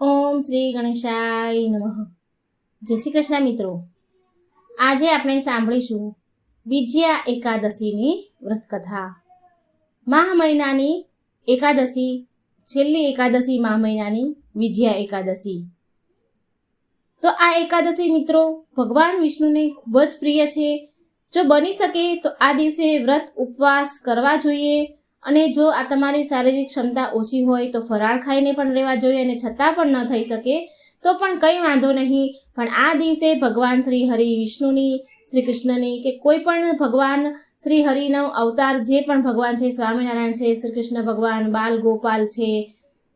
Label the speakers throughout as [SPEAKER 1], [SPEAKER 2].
[SPEAKER 1] ઓમ શ્રી ગણેશાય નમઃ. જય શ્રી કૃષ્ણ મિત્રો. આજે આપણે સાંભળીશું વિજયા એકાદશીની વ્રતકથા. મહા મહિનાની એકાદશી, છેલ્લી એકાદશી મહા મહિનાની વિજયા એકાદશી. તો આ એકાદશી મિત્રો ભગવાન વિષ્ણુને ખૂબ જ પ્રિય છે. જો બની શકે તો આ દિવસે વ્રત ઉપવાસ કરવા જોઈએ. અને જો આ તમારી શારીરિક ક્ષમતા ઓછી હોય તો ફરાળ ખાઈને પણ રહેવા જોઈએ અને છતાં પણ ન થઈ શકે, તો પણ કંઈ વાંધો નહીં. પણ આ દિવસે ભગવાન શ્રી હરિ વિષ્ણુની, શ્રી કૃષ્ણની કે કોઈ પણ ભગવાન શ્રી હરિનો અવતાર જે પણ ભગવાન છે, સ્વામિનારાયણ છે, શ્રી કૃષ્ણ ભગવાન, બાલ ગોપાલ છે,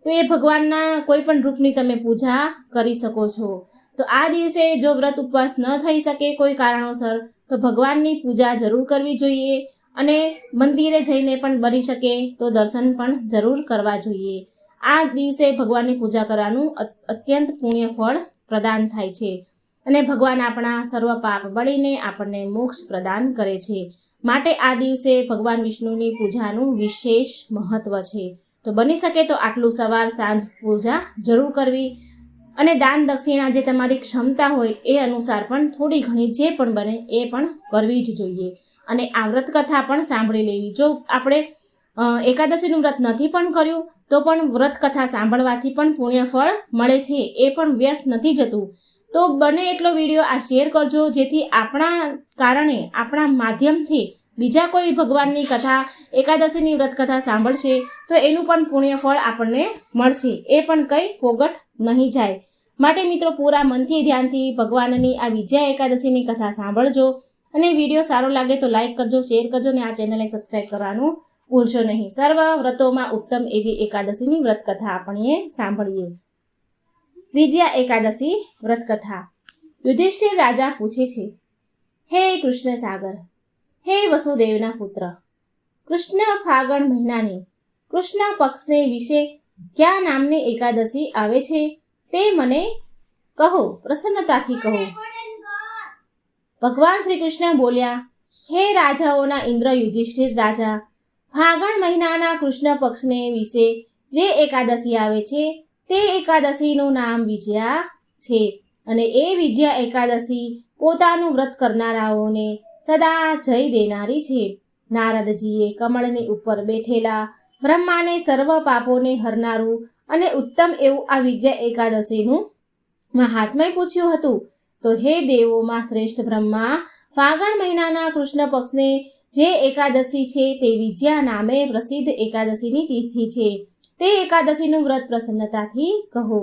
[SPEAKER 1] તો એ ભગવાનના કોઈ પણ રૂપની તમે પૂજા કરી શકો છો. તો આ દિવસે જો વ્રત ઉપવાસ ન થઈ શકે કોઈ કારણોસર, તો ભગવાનની પૂજા જરૂર કરવી જોઈએ. અને મંદિરે જઈને પણ બની શકે તો દર્શન પણ જરૂર કરવા જોઈએ. આ દિવસે ભગવાનની પૂજા કરવાનું અત- અત્યંત પુણ્ય ફળ પ્રદાન થાય છે. અને ભગવાન આપણા સર્વ પાપ બળીને આપણને મોક્ષ પ્રદાન કરે છે. માટે આ દિવસે ભગવાન વિષ્ણુની પૂજાનું વિશેષ મહત્વ છે. તો બની શકે તો આટલું સવાર સાંજ પૂજા જરૂર કરવી. અને દાન દક્ષિણા જે તમારી ક્ષમતા હોય એ અનુસાર પણ થોડી ઘણી જે પણ બને એ પણ કરવી જ જોઈએ. અને આ વ્રત કથા પણ સાંભળી લેવી. જો આપણે એકાદશીનું વ્રત નથી પણ કર્યું, તો પણ વ્રત કથા સાંભળવાથી પણ પુણ્ય ફળ મળે છે, એ પણ વ્યર્થ નથી જતું. તો બને એટલો વીડિયો આ શેર કરજો, જેથી આપણા કારણે, આપણા માધ્યમથી બીજા કોઈ ભગવાનની કથા, એકાદશીની વ્રત કથા સાંભળશે, તો એનું પણ પુણ્ય ફળ આપણને મળશે. એ પણ કંઈ ફોગટ નહીં જાય. માટે મિત્રો પૂરા મનથી ધ્યાનથી ભગવાનની આ વિજયા એકાદશીની કથા સાંભળજો અને વીડિયો સારો લાગે તો લાઇક કરજો, શેર કરજો અને આ ચેનલને સબસ્ક્રાઇબ કરવાનું ભૂલશો નહીં. સર્વ વ્રતોમાં ઉત્તમ એવી એકાદશીની વ્રત કથા આપણે સાંભળીએ. વિજયા એકાદશી વ્રત કથા યુધિષ્ઠિર રાજા પૂછે છે, હે કૃષ્ણ સાગર હે વસુદેવના પુત્ર, કૃષ્ણ ફાગણ મહિનાની, કૃષ્ણ પક્ષને વિશે કયા નામની એકાદશી આવે છે તે મને કહો, પ્રસન્નતાથી કહો. ભગવાન શ્રી કૃષ્ણ બોલ્યા, હે રાજાઓના ઇન્દ્ર યુધિષ્ઠિર રાજા, ફાગણ મહિનાના કૃષ્ણ પક્ષને વિશે જે એકાદશી આવે છે, તે એકાદશીનું નામ વિજયા છે. અને એ વિજયા એકાદશી પોતાનું વ્રત કરનારાઓને સદા જય દેનારી છે. નારદજીએ કમળની ઉપર બેઠેલા બ્રહ્માને સર્વ પાપોને હરનારું અને ઉત્તમ એવું આ વિજયા એકાદશીનું મહાત્મય પૂછ્યું હતું. તો હે દેવોમાં શ્રેષ્ઠ બ્રહ્મા, ફાગણ મહિનાના કૃષ્ણ પક્ષને જે એકાદશી છે તે વિજયા નામે પ્રસિદ્ધ એકાદશીની તિથિ છે. તે એકાદશીનું વ્રત પ્રસન્નતાથી કહો.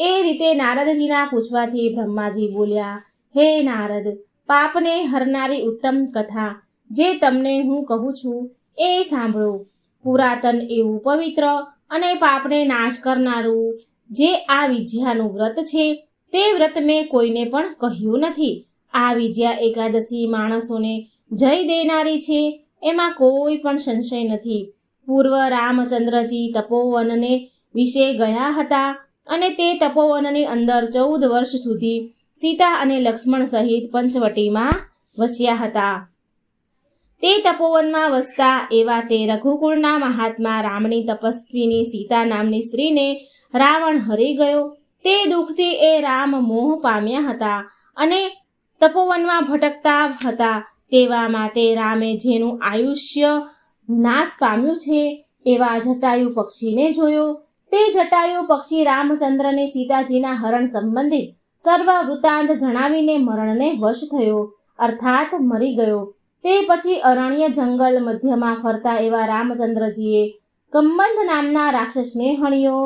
[SPEAKER 1] એ રીતે નારદજીના પૂછવાથી બ્રહ્માજી બોલ્યા, હે નારદ, પાપને હરનારી ઉત્તમ કથા જે તમને હું કહું છું, એ સાંભળો. પુરાતન એવું પવિત્ર અને પાપને નાશ કરનારું જે આ વિજયાનું વ્રત છે, તે વ્રત મેં કોઈને પણ કહ્યું નથી. આ વિજયા એકાદશી માણસોને જય દેનારી છે, એમાં કોઈ પણ સંશય નથી. પૂર્વ રામચંદ્રજી તપોવનને વિશે ગયા હતા અને તે તપોવનની અંદર ચૌદ વર્ષ સુધી સીતા અને લક્ષ્મણ સહિત પંચવટીમાં વસ્યા હતા. તે તપોવનમાં વસતા એવા તે રઘુકુળના મહાત્મા રામની તપસ્વીની સીતા નામની સ્ત્રીને રાવણ હરી ગયો. તે દુઃખથી એ રામ મોહ પામ્યા હતા અને તપોવનમાં ભટકતા હતા. તેવામાં તે રામે જેનું આયુષ્ય નાશ પામ્યું છે એવા જટાયુ પક્ષીને જોયો. તે જટાયુ પક્ષી રામચંદ્રને સીતાજીના હરણ સંબંધિત સર્વ વૃતાંત જણાવીને મરણને વશ થયો. અર્થાત મરી ગયો. તે પછી અરણ્ય જંગલ મધ્યમાં ફરતા એવા રામચંદ્રજીએ કંબંધ નામના રાક્ષસને હણ્યો.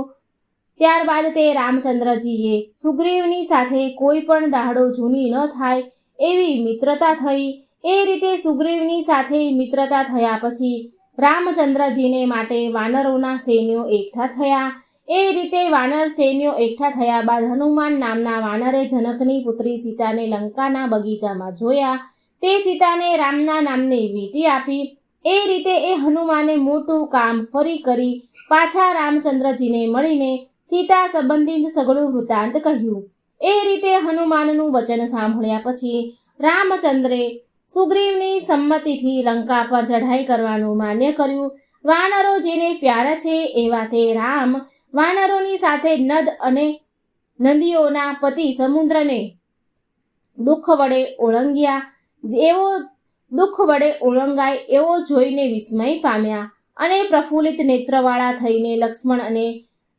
[SPEAKER 1] ત્યારબાદ તે રામચંદ્રજીએ સુગ્રીવની સાથે કોઈ પણ દાહડો જૂની ન થાય એવી મિત્રતા થઈ. એ રીતે સુગ્રીવની સાથે મિત્રતા થયા પછી રામચંદ્રજીને માટે વાનરોના સૈન્યો એકઠા થયા. એ રીતે વાનર સૈન્યો એકઠા થયા બાદ હનુમાન નામના વાનરે જનકની પુત્રી સીતાને લંકાના બગીચામાં જોયા. તે સીતાને રામના નામની વીંટી આપી. એ રીતે એ હનુમાને મોટું કામ ફરી કરી પાછા રામચંદ્રજીને મળીને સીતા સંબંધિત સઘળું વૃત્તાંત કહ્યું. એ રીતે હનુમાનનું વચન સાંભળ્યા પછી રામચંદ્રે સુગ્રીવની સંમતિથી લંકા પર ચઢાઈ કરવાનું માન્ય કર્યું. વાનરો જેને પ્યારા છે એવા તે રામ વાનરોની સાથે નદ અને નદીઓના પતિ સમુદ્રને દુઃખ વડે ઓળંગ્યા. જેવો દુઃખ વડે ઓળંગાય એવો જોઈને વિસ્મય પામ્યા અને પ્રફુલ્લિત નેત્રવાળા થઈને લક્ષ્મણ અને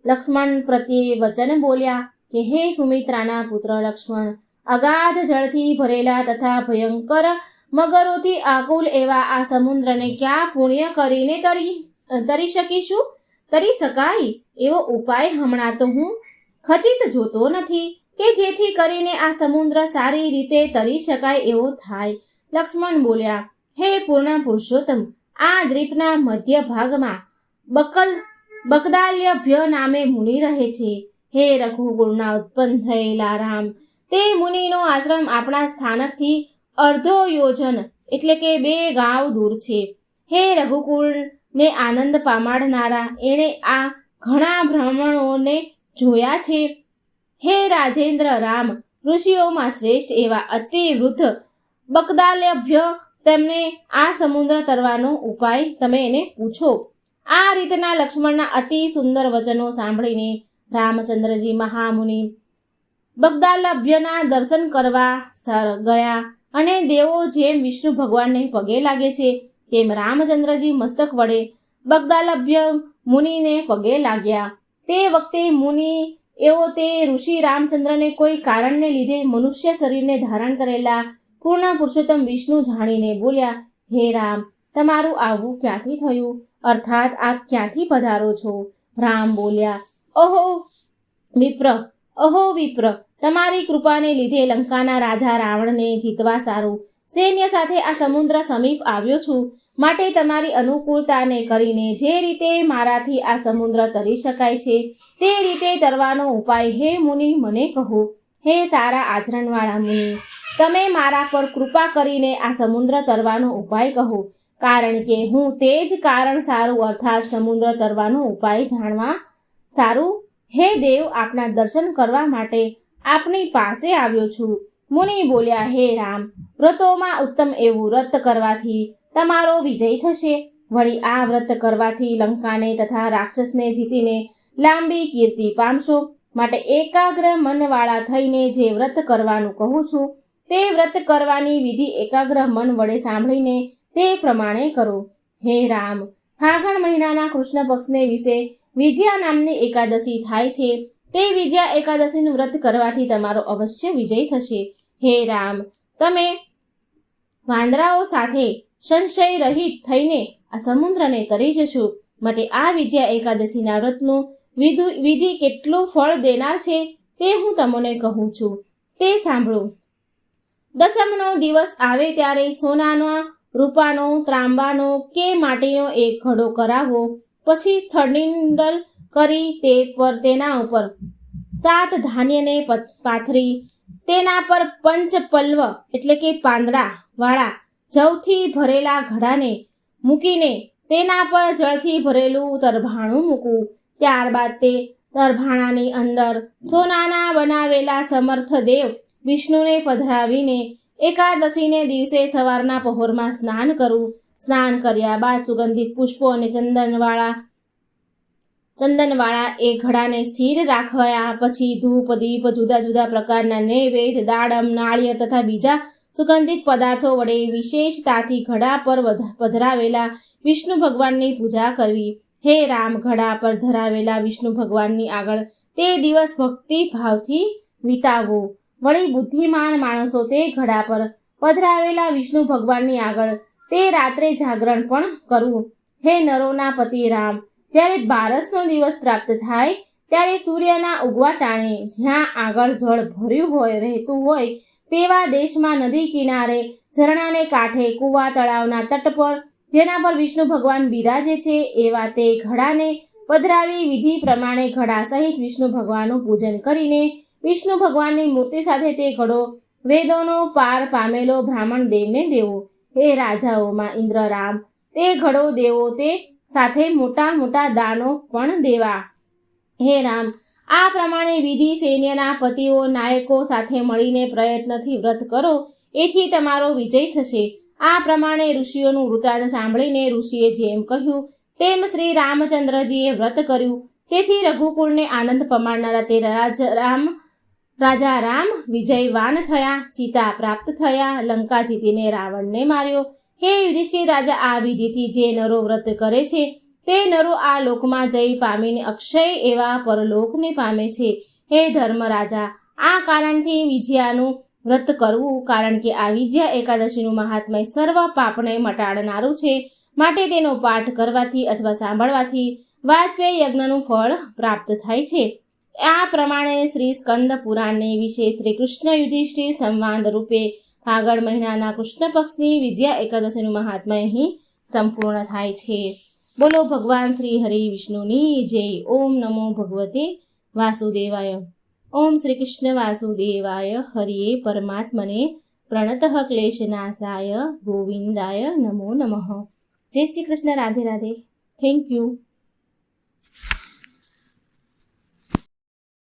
[SPEAKER 1] લક્ષ્મણ પ્રત્યે વચન બોલ્યા કે, હે સુમિત્રાના પુત્ર લક્ષ્મણ, અગાધ જળથી ભરેલા તથા ભયંકર મગરોથી આકુલ એવા આ સમુદ્રને ક્યાં પુણ્ય કરીને તરી તરી શકીશું? તરી શકાય એવો ઉપાય હમણાં તો હું ખચિત જોતો નથી. કે જેથી કરીને આ સમુદ્ર સારી રીતે તરી શકાય એવો થાય. લક્ષ્મણ બોલ્યા, હે પૂર્ણ પુરુષોત્તમ, આ દ્વીપના મધ્ય ભાગમાં બકલ, બકદાલ્યભ્ય નામે મુનિ રહે છે. હે રઘુકુળના ઉત્પન્ન થયેલા રામ, તે મુનિનો આશ્રમ આપણા સ્થાનકથી અર્ધો યોજન, એટલે કે બે ગાંવ દૂર છે. હે રઘુકુળને આનંદ પામાડનારા, એણે આ ઘણા ભ્રમણોને જોયા છે. હે રાજેન્દ્ર રામ, ઋષિઓમાં શ્રેષ્ઠ એવા અતિ વૃદ્ધ બકદાલભ્ય તેમને આ સમુદ્ર તરવાનો ઉપાય તમે એને પૂછો. આ રીતના લક્ષ્મણના અતિ સુંદર વચનો સાંભળીને રામચંદ્રજી મહામુનિ બગદાલભ્યના દર્શન કરવા ગયા અને દેવો જેમ વિષ્ણુ ભગવાનને પગે લાગે છે, તેમ રામચંદ્રજી મસ્તક વડે બગદાલભ્ય મુનિને પગે લાગ્યા. તે વખતે મુનિ એવો તે ઋષિ રામચંદ્રને કોઈ કારણને લીધે મનુષ્ય શરીરને ધારણ કરેલા પૂર્ણ પુરુષોત્તમ વિષ્ણુ જાણીને બોલ્યા, હે રામ, તમારું આવવું ક્યાંથી થયું? અર્થાત આપ ક્યાંથી પધારો છો? રામ બોલ્યા, ઓહો, વિપ્ર અહો વિપ્ર, તમારી કૃપાને લીધે લંકાના રાજા રાવણને જીતવા સારું. સૈન્ય સાથે આ સમુદ્ર સમીપ આવ્યો છું. માટે તમારી અનુકૂળતાને કરીને જે રીતે મારાથી આ સમુદ્ર તરી શકાય છે, તે રીતે તરવાનો ઉપાય હે મુનિ, મને કહો. હે સારા આચરણવાળા મુનિ, તમે મારા પર કૃપા કરીને આ સમુદ્ર તરવાનો ઉપાય કહો, કારણ કે હું તે જ કારણ સારું અર્થાત સમુદ્ર તરવાનો ઉપાય જાણવા સારું. હે દેવ, આપના દર્શન કરવા માટે આપની પાસે આવ્યો છું. મુનિ બોલ્યા, હે રામ, વ્રતોમાં ઉત્તમ એવું વ્રત કરવાથી તમારો વિજય થશે. વળી આ વ્રત કરવાથી લંકાને તથા રાક્ષસને જીતીને લાંબી કીર્તિ પામશો. માટે એકાગ્ર મનવાળા થઈને જે વ્રત કરવાનું કહું છું, તે વ્રત કરવાની વિધિ એકાગ્ર મન વડે સાંભળીને તે પ્રમાણે કરો. હે રામ, ફાગણ મહિનાના કૃષ્ણ પક્ષને વિશે વિજયા નામની એકાદશી થાય છે. તે વિજયા એકાદશીનું વ્રત કરવાથી તમારો અવશ્ય વિજય થશે. હે રામ, તમે વાંદરાઓ સાથે સંશય રહિત થઈને આ સમુદ્રને તરી જશું. માટે આ વિજયા એકાદશીના વ્રતનું વિધુ, વિધિ કેટલું ફળ દેનાર છે તે હું તમને કહું છું. તે સાંભળો. દસમનો દિવસ આવે ત્યારે સોનાનો, રૂપાનો, ત્રાંબાનો કે માટીનો એક ઘડો કરાવો. પછી સ્થળિંડલ કરી તે પર તેના ઉપર સાત ધાન્યને પાથરી. તેના પર પંચ પલ્વ એટલે કે પાંદડા વાળા જવથી ભરેલા ઘડાને મૂકીને તેના પર જળથી ભરેલું તરભાણું મૂકવું. ત્યારબાદ તે તરભાણાની અંદર સોનાના બનાવેલા સમર્થ દેવ વિષ્ણુને પધરાવીને એકાદશીને દિવસે સવારના પહોરમાં સ્નાન કરવું સ્નાન કર્યા બાદ સુગંધિત પુષ્પો અને ચંદનવાળા ચંદનવાળા એ ઘડાને સ્થિર રાખવા પછી ધૂપ, દીપ જુદા જુદા પ્રકારના નૈવેદ્ય, દાડમ, નાળિયેર તથા બીજા સુગંધિત પદાર્થો વડે વિશેષતાથી ઘડા પર પધરાવેલા વિષ્ણુ ભગવાનની પૂજા કરવી. હે રામ, ઘડા પર ધરાવેલા વિષ્ણુ ભગવાનની આગળ તે દિવસ ભક્તિ ભાવથી વિતાવવું વળી બુદ્ધિમાન માણસો તે ઘડા પર પધરાવેલા વિષ્ણુ ભગવાનની આગળ તે રાત્રે જાગરણ પણ કરવું. હે નરોના પતિ રામ, જ્યારે બારસનો દિવસ પ્રાપ્ત થાય, ત્યારે સૂર્યના ઉગવા ટાણે જ્યાં આગળ જળ ભર્યું હોય, રહેતું હોય તેવા દેશમાં નદી કિનારે, ઝરણાને કાંઠે કુવા તળાવના તટ પર, જેના પર વિષ્ણુ ભગવાન બિરાજે છે, એવા તે ઘડાને પધરાવી વિધિ પ્રમાણે ઘડા સહિત વિષ્ણુ ભગવાનનું પૂજન કરીને વિષ્ણુ ભગવાનની મૂર્તિ સાથે તે ઘડો વેદોનો પાર પામેલો બ્રાહ્મણ દેવને દેવો. હે રાજાઓમાં ઇન્દ્ર રામ તે ઘડો દેવો તે સાથે મોટા મોટા દાનો પણ દેવા. હે રામ આ પ્રમાણે વિધિ સૈન્યના પતિઓ, નાયકો સાથે મળીને પ્રયત્નથી વ્રત કરો, એથી તમારો વિજય થશે. આ પ્રમાણે ઋષિઓનું વૃતાંત સાંભળીને ઋષિએ જેમ કહ્યું, તેમ શ્રી રામચંદ્રજીએ વ્રત કર્યું. તેથી રઘુકુળને આનંદ પમાડનારા તે રાજ રામ રાજા રામ વિજયવાન થયા, સીતા પ્રાપ્ત થયા, લંકા જીતીને રાવણને માર્યો. હે યુધિષ્ઠિર રાજા, આ વિધિથી જે નરો વ્રત કરે છે તે નરો આ લોકમાં જઈ પામીને અક્ષય એવા પરલોકને પામે છે. હે ધર્મરાજા, આ કારણથી વિજયાનું વ્રત કરવું, કારણ કે આ વિજયા એકાદશીનું મહાત્મય સર્વ પાપને મટાડનારું છે. માટે તેનો પાઠ કરવાથી અથવા સાંભળવાથી વાજપેયી યજ્ઞનું ફળ પ્રાપ્ત થાય છે. આ પ્રમાણે શ્રી સ્કંદ પુરાણને વિશે શ્રી કૃષ્ણ યુધિષ્ઠિર સંવાદ રૂપે ફાગણ મહિનાના કૃષ્ણ પક્ષની વિજયા એકાદશીનું મહાત્મય અહીં સંપૂર્ણ થાય છે. બોલો ભગવાન શ્રી હરિ વિષ્ણુની, જય. ઓમ નમો ભગવતે વાસુદેવાય. ઓમ શ્રી કૃષ્ણ વાસુદેવાય. હરિએ પરમાત્મને પ્રણત ક્લેશનાશાય. ગોવિંદાય નમો નમઃ. જય શ્રી કૃષ્ણ, રાધે રાધે. Thank you